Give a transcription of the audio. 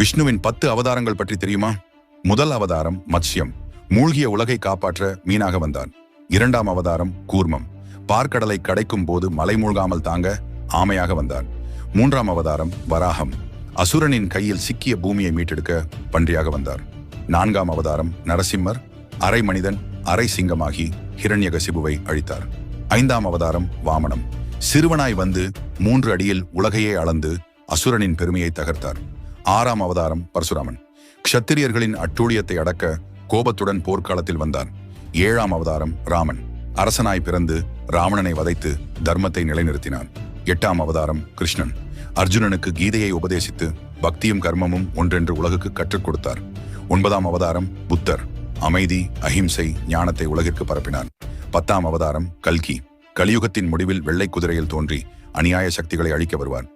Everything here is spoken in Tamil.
விஷ்ணுவின் பத்து அவதாரங்கள் பற்றி தெரியுமா? முதல் அவதாரம் மத்ஸ்யம். மூழ்கிய உலகை காப்பாற்ற மீனாக வந்தான். இரண்டாம் அவதாரம் கூர்மம். பார்க்கடலை கடைக்கும் போது மலை மூழ்காமல் தாங்க ஆமையாக வந்தான். மூன்றாம் அவதாரம் வராகம். அசுரனின் கையில் சிக்கிய பூமியை மீட்டெடுக்க பன்றியாக வந்தார். நான்காம் அவதாரம் நரசிம்மர். அரை மனிதன் அரை சிங்கமாகி ஹிரண்யகசிபுவை அழித்தார். ஐந்தாம் அவதாரம் வாமனம். சிறுவனாய் வந்து மூன்று அடியில் உலகையே அளந்து அசுரனின் பெருமையை தகர்த்தார். ஆறாம் அவதாரம் பரசுராமன். க்ஷத்திரியர்களின் அட்டூழியத்தை அடக்க கோபத்துடன் போர்க்காலத்தில் வந்தார். ஏழாம் அவதாரம் ராமன். அரசனாய் பிறந்து ராவணனை வதைத்து தர்மத்தை நிலைநிறுத்தினான் எட்டாம் அவதாரம் கிருஷ்ணன். அர்ஜுனனுக்கு கீதையை உபதேசித்து பக்தியும் கர்மமும் ஒன்றென்று உலகுக்கு கற்றுக் கொடுத்தார். ஒன்பதாம் அவதாரம் புத்தர். அமைதி அஹிம்சை ஞானத்தை உலகிற்கு பரப்பினார். பத்தாம் அவதாரம் கல்கி. கலியுகத்தின் முடிவில் வெள்ளை குதிரையில் தோன்றி அநியாய சக்திகளை அழிக்க வருவார்.